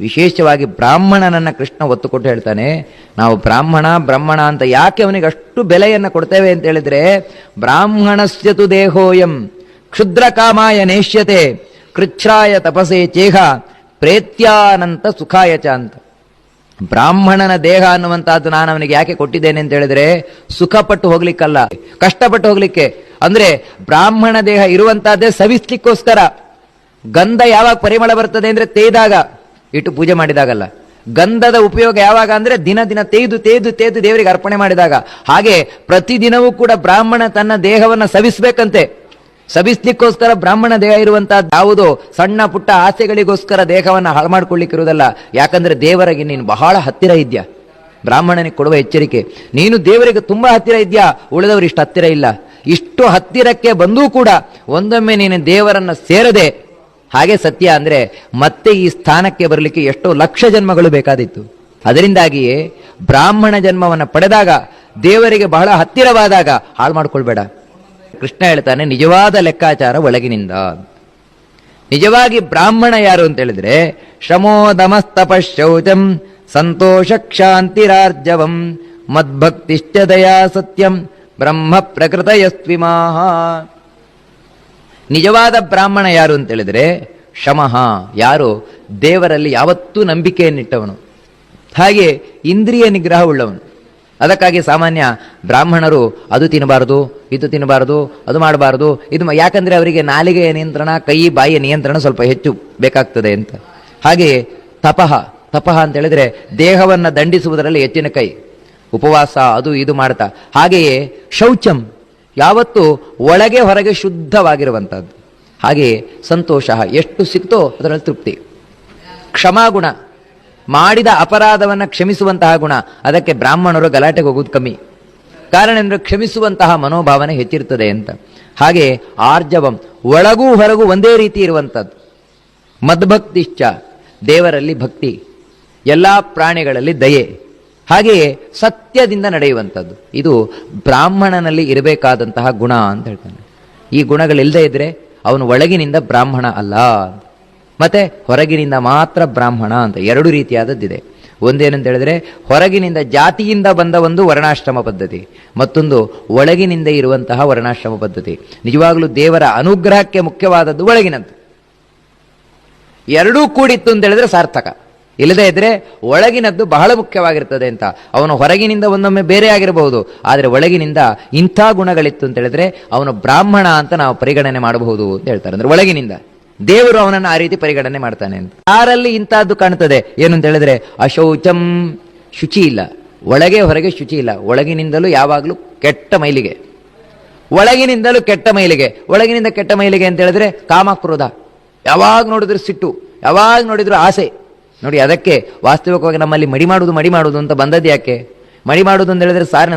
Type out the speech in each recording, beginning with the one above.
ವಿಶೇಷವಾಗಿ ಬ್ರಾಹ್ಮಣನನ್ನು ಕೃಷ್ಣ ಒತ್ತು ಕೊಟ್ಟು ಹೇಳ್ತಾನೆ, ನಾವು ಬ್ರಾಹ್ಮಣ ಬ್ರಾಹ್ಮಣ ಅಂತ ಯಾಕೆ ಅವನಿಗೆ ಅಷ್ಟು ಬೆಲೆಯನ್ನು ಕೊಡ್ತೇವೆ ಅಂತ ಹೇಳಿದ್ರೆ ಬ್ರಾಹ್ಮಣಸ್ಯತು ದೇಹೋಯಂ, ಕ್ಷುದ್ರ ಕಾಮಾಯ ನೇಷ್ಯತೆ ಕೃಚ್ಛಾಯ ತಪಸೆ ಚೇಹ, ಪ್ರೇತ್ಯಾನಂತ ಸುಖಾಯ ಚ ಅಂತ. ಬ್ರಾಹ್ಮಣನ ದೇಹ ಅನ್ನುವಂಥದ್ದು ನಾನು ಅವನಿಗೆ ಯಾಕೆ ಕೊಟ್ಟಿದ್ದೇನೆ ಅಂತ ಹೇಳಿದ್ರೆ, ಸುಖಪಟ್ಟು ಹೋಗ್ಲಿಕ್ಕಲ್ಲ. ಕಷ್ಟಪಟ್ಟು ಹೋಗ್ಲಿಕ್ಕೆ. ಅಂದ್ರೆ ಬ್ರಾಹ್ಮಣ ದೇಹ ಇರುವಂತಹದ್ದೇ ಸವಿಸ್ಲಿಕ್ಕೋಸ್ಕರ. ಗಂಧ ಯಾವಾಗ ಪರಿಮಳ ಬರ್ತದೆ ಅಂದ್ರೆ ತೇಯ್ದಾಗ ಇಟ್ಟು ಪೂಜೆ ಮಾಡಿದಾಗಲ್ಲ. ಗಂಧದ ಉಪಯೋಗ ಯಾವಾಗ ಅಂದ್ರೆ ದಿನ ದಿನ ತೇಯ್ದು ತೇಯ್ದು ತೇಯ್ದು ದೇವರಿಗೆ ಅರ್ಪಣೆ ಮಾಡಿದಾಗ. ಹಾಗೆ ಪ್ರತಿದಿನವೂ ಕೂಡ ಬ್ರಾಹ್ಮಣ ತನ್ನ ದೇಹವನ್ನು ಸವಿಸ್ಬೇಕಂತೆ. ಸವಿಸ್ಲಿಕ್ಕೋಸ್ಕರ ಬ್ರಾಹ್ಮಣ ದೇಹ ಇರುವಂತಹ ಯಾವುದೋ? ಸಣ್ಣ ಪುಟ್ಟ ಆಸೆಗಳಿಗೋಸ್ಕರ ದೇಹವನ್ನು ಹಾಳು ಮಾಡ್ಕೊಳ್ಳಿಕ್ಕಿರುವುದಲ್ಲ. ಯಾಕಂದ್ರೆ ದೇವರಿಗೆ ನೀನು ಬಹಳ ಹತ್ತಿರ ಇದ್ಯಾ. ಬ್ರಾಹ್ಮಣನಿಗೆ ಕೊಡುವ ಎಚ್ಚರಿಕೆ. ನೀನು ದೇವರಿಗೆ ತುಂಬಾ ಹತ್ತಿರ ಇದ್ಯಾ? ಉಳಿದವರು ಇಷ್ಟು ಹತ್ತಿರ ಇಲ್ಲ. ಇಷ್ಟು ಹತ್ತಿರಕ್ಕೆ ಬಂದೂ ಕೂಡ ಒಂದೊಮ್ಮೆ ನೀನು ದೇವರನ್ನ ಸೇರದೆ ಹಾಗೆ ಸತ್ಯ ಅಂದರೆ ಮತ್ತೆ ಈ ಸ್ಥಾನಕ್ಕೆ ಬರಲಿಕ್ಕೆ ಎಷ್ಟೋ ಲಕ್ಷ ಜನ್ಮಗಳು ಬೇಕಾದಿತ್ತು. ಅದರಿಂದಾಗಿಯೇ ಬ್ರಾಹ್ಮಣ ಜನ್ಮವನ್ನು ಪಡೆದಾಗ, ದೇವರಿಗೆ ಬಹಳ ಹತ್ತಿರವಾದಾಗ ಹಾಳು ಮಾಡ್ಕೊಳ್ಬೇಡ. ಕೃಷ್ಣ ಹೇಳ್ತಾನೆ, ನಿಜವಾದ ಲೆಕ್ಕಾಚಾರ ಒಳಗಿನಿಂದ. ನಿಜವಾಗಿ ಬ್ರಾಹ್ಮಣ ಯಾರು ಅಂತ ಹೇಳಿದ್ರೆ, ಶ್ರಮೋ ದಮಸ್ತಪಶೌಚಂ ಸಂತೋಷ ಕ್ಷಾಂತಿರಾರ್ಜವಂ ಮದ್ಭಕ್ತಿಶ್ಚ ದಯಾ ಸತ್ಯಂ ಬ್ರಹ್ಮ ಪ್ರಕೃತಯಸ್ವಿಮಾಹ. ನಿಜವಾದ ಬ್ರಾಹ್ಮಣ ಯಾರು ಅಂತ ಹೇಳಿದ್ರೆ ಶಮಃ ಯಾರು? ದೇವರಲ್ಲಿ ಯಾವತ್ತೂ ನಂಬಿಕೆಯನ್ನಿಟ್ಟವನು. ಹಾಗೆ ಇಂದ್ರಿಯ ನಿಗ್ರಹವುಳ್ಳವನು. ಅದಕ್ಕಾಗಿ ಸಾಮಾನ್ಯ ಬ್ರಾಹ್ಮಣರು ಅದು ತಿನ್ನಬಾರದು, ಇದು ತಿನ್ನಬಾರದು, ಅದು ಮಾಡಬಾರದು, ಇದು ಯಾಕಂದರೆ ಅವರಿಗೆ ನಾಲಿಗೆಯ ನಿಯಂತ್ರಣ, ಕೈ, ಬಾಯಿಯ ನಿಯಂತ್ರಣ ಸ್ವಲ್ಪ ಹೆಚ್ಚು ಬೇಕಾಗ್ತದೆ ಅಂತ. ಹಾಗೆಯೇ ತಪಃ ತಪಃ ಅಂತ ಹೇಳಿದ್ರೆ ದೇಹವನ್ನ ದಂಡಿಸುವುದರಲ್ಲಿ ಹೆಚ್ಚಿನ ಕೈ. ಉಪವಾಸ, ಅದು, ಇದು ಮಾಡ್ತಾ. ಹಾಗೆಯೇ ಶೌಚಂ ಯಾವತ್ತು ಒಳಗೆ ಹೊರಗೆ ಶುದ್ಧವಾಗಿರುವಂಥದ್ದು ಹಾಗೆಯೇ ಸಂತೋಷ, ಎಷ್ಟು ಸಿಕ್ತೋ ಅದರಲ್ಲಿ ತೃಪ್ತಿ. ಕ್ಷಮಾಗುಣ ಮಾಡಿದ ಅಪರಾಧವನ್ನು ಕ್ಷಮಿಸುವಂತಹ ಗುಣ. ಅದಕ್ಕೆ ಬ್ರಾಹ್ಮಣರು ಗಲಾಟೆಗೆ ಹೋಗೋದು ಕಮ್ಮಿ. ಕಾರಣ ಎಂದರೆ ಕ್ಷಮಿಸುವಂತಹ ಮನೋಭಾವನೆ ಹೆಚ್ಚಿರ್ತದೆ ಅಂತ. ಹಾಗೆ ಆರ್ಜವಂ, ಒಳಗೂ ಹೊರಗೂ ಒಂದೇ ರೀತಿ ಇರುವಂಥದ್ದು ಮದ್ಭಕ್ತಿಶ್ಚ, ದೇವರಲ್ಲಿ ಭಕ್ತಿ, ಎಲ್ಲ ಪ್ರಾಣಿಗಳಲ್ಲಿ ದಯೆ. ಹಾಗೆಯೇ ಸತ್ಯದಿಂದ ನಡೆಯುವಂಥದ್ದು. ಇದು ಬ್ರಾಹ್ಮಣನಲ್ಲಿ ಇರಬೇಕಾದಂತಹ ಗುಣ ಅಂತ ಹೇಳ್ತಾನೆ. ಈ ಗುಣಗಳಿಲ್ಲದೆ ಇದ್ರೆ ಅವನು ಒಳಗಿನಿಂದ ಬ್ರಾಹ್ಮಣ ಅಲ್ಲ ಮತ್ತೆ ಹೊರಗಿನಿಂದ ಮಾತ್ರ ಬ್ರಾಹ್ಮಣ ಅಂತ. ಎರಡು ರೀತಿಯಾದದ್ದಿದೆ. ಒಂದೇನಂತ ಹೇಳಿದ್ರೆ ಹೊರಗಿನಿಂದ ಜಾತಿಯಿಂದ ಬಂದ ಒಂದು ವರ್ಣಾಶ್ರಮ ಪದ್ಧತಿ. ಮತ್ತೊಂದು ಒಳಗಿನಿಂದ ಇರುವಂತಹ ವರ್ಣಾಶ್ರಮ ಪದ್ಧತಿ. ನಿಜವಾಗಲೂ ದೇವರ ಅನುಗ್ರಹಕ್ಕೆ ಮುಖ್ಯವಾದದ್ದು ಒಳಗಿನದ್ದು. ಎರಡೂ ಕೂಡಿತ್ತು ಅಂತ ಹೇಳಿದ್ರೆ ಸಾರ್ಥಕ. ಇಲ್ಲದೇ ಇದ್ರೆ ಒಳಗಿನದ್ದು ಬಹಳ ಮುಖ್ಯವಾಗಿರ್ತದೆ ಅಂತ. ಅವನು ಹೊರಗಿನಿಂದ ಒಂದೊಮ್ಮೆ ಬೇರೆ ಆಗಿರಬಹುದು. ಆದರೆ ಒಳಗಿನಿಂದ ಇಂಥ ಗುಣಗಳಿತ್ತು ಅಂತ ಹೇಳಿದ್ರೆ ಅವನು ಬ್ರಾಹ್ಮಣ ಅಂತ ನಾವು ಪರಿಗಣನೆ ಮಾಡಬಹುದು ಅಂತ ಹೇಳ್ತಾರೆ. ಅಂದ್ರೆ ಒಳಗಿನಿಂದ. ದೇವರು ಅವನನ್ನು ಆ ರೀತಿ ಪರಿಗಣನೆ ಮಾಡ್ತಾನೆ ಅಂತ. ಯಾರಲ್ಲಿ ಇಂತಹದ್ದು ಕಾಣ್ತದೆ? ಏನು ಅಂತ ಹೇಳಿದ್ರೆ ಅಶೌಚಂ ಶುಚಿ ಇಲ್ಲ. ಒಳಗೆ ಹೊರಗೆ ಶುಚಿ ಇಲ್ಲ. ಒಳಗಿನಿಂದಲೂ ಯಾವಾಗಲೂ ಕೆಟ್ಟ ಮೈಲಿಗೆ. ಒಳಗಿನಿಂದಲೂ ಕೆಟ್ಟ ಮೈಲಿಗೆ. ಒಳಗಿನಿಂದ ಕೆಟ್ಟ ಮೈಲಿಗೆ ಅಂತ ಹೇಳಿದ್ರೆ ಕಾಮಕ್ರೋಧ. ಯಾವಾಗ ನೋಡಿದ್ರು ಸಿಟ್ಟು. ಯಾವಾಗ ನೋಡಿದ್ರು ಆಸೆ. ನೋಡಿ, ಅದಕ್ಕೆ ವಾಸ್ತವಿಕವಾಗಿ ನಮ್ಮಲ್ಲಿ ಮಡಿ ಮಾಡುವುದು ಮಡಿ ಮಾಡುವುದು ಅಂತ ಬಂದದ್ದು ಯಾಕೆ? ಮಡಿ ಮಾಡುವುದು ಅಂತ ಹೇಳಿದ್ರೆ ಸಾರಿನ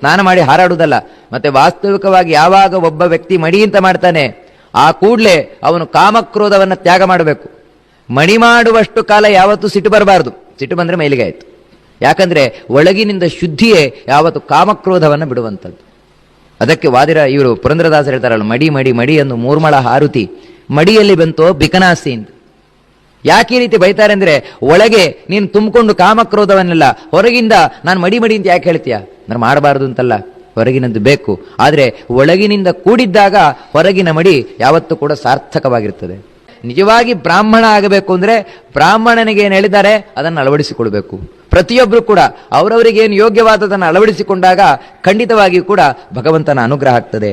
ಸ್ನಾನ ಮಾಡಿ ಹಾರಾಡುವುದಲ್ಲ. ಮತ್ತೆ ವಾಸ್ತವಿಕವಾಗಿ ಯಾವಾಗ ಒಬ್ಬ ವ್ಯಕ್ತಿ ಮಡಿ ಅಂತ ಮಾಡ್ತಾನೆ, ಆ ಕೂಡಲೇ ಅವನು ಕಾಮಕ್ರೋಧವನ್ನು ತ್ಯಾಗ ಮಾಡಬೇಕು. ಮಡಿ ಮಾಡುವಷ್ಟು ಕಾಲ ಯಾವತ್ತೂ ಸಿಟ್ಟು ಬರಬಾರದು. ಸಿಟ್ಟು ಬಂದರೆ ಮೈಲಿಗೆ ಆಯಿತು. ಯಾಕಂದರೆ ಒಳಗಿನಿಂದ ಶುದ್ಧಿಯೇ ಯಾವತ್ತು ಕಾಮಕ್ರೋಧವನ್ನು ಬಿಡುವಂಥದ್ದು. ಅದಕ್ಕೆ ವಾದಿರ ಇವರು ಪುರಂದ್ರದಾಸರು ಹೇಳ್ತಾರಲ್ಲ, ಮಡಿ ಮಡಿ ಮಡಿ ಎಂದು ಮೂರ್ಮಳ ಹಾರುತಿ, ಮಡಿಯಲ್ಲಿ ಬಂತೋ ಬಿಕನಾಸಿ ಅಂತ. ಯಾಕೆ ಈ ರೀತಿ ಬೈತಾರೆ ಅಂದರೆ, ಒಳಗೆ ನೀನು ತುಂಬಿಕೊಂಡು ಕಾಮಕ್ರೋಧವನ್ನೆಲ್ಲ, ಹೊರಗಿಂದ ನಾನು ಮಡಿ ಮಡಿ ಅಂತ ಯಾಕೆ ಹೇಳ್ತೀಯ? ನಾನು ಮಾಡಬಾರ್ದು ಅಂತಲ್ಲ, ಹೊರಗಿನದ್ದು ಬೇಕು. ಆದರೆ ಒಳಗಿನಿಂದ ಕೂಡಿದ್ದಾಗ ಹೊರಗಿನ ಮಡಿ ಯಾವತ್ತೂ ಕೂಡ ಸಾರ್ಥಕವಾಗಿರ್ತದೆ. ನಿಜವಾಗಿ ಬ್ರಾಹ್ಮಣ ಆಗಬೇಕು ಅಂದರೆ ಬ್ರಾಹ್ಮಣನಿಗೆ ಏನು ಹೇಳಿದ್ದಾರೆ? ಅದನ್ನು ಅಳವಡಿಸಿಕೊಳ್ಬೇಕು. ಪ್ರತಿಯೊಬ್ಬರು ಕೂಡ ಅವರವರಿಗೆ ಏನು ಯೋಗ್ಯವಾದದನ್ನು ಅಳವಡಿಸಿಕೊಂಡಾಗ ಖಂಡಿತವಾಗಿಯೂ ಕೂಡ ಭಗವಂತನ ಅನುಗ್ರಹ ಆಗ್ತದೆ.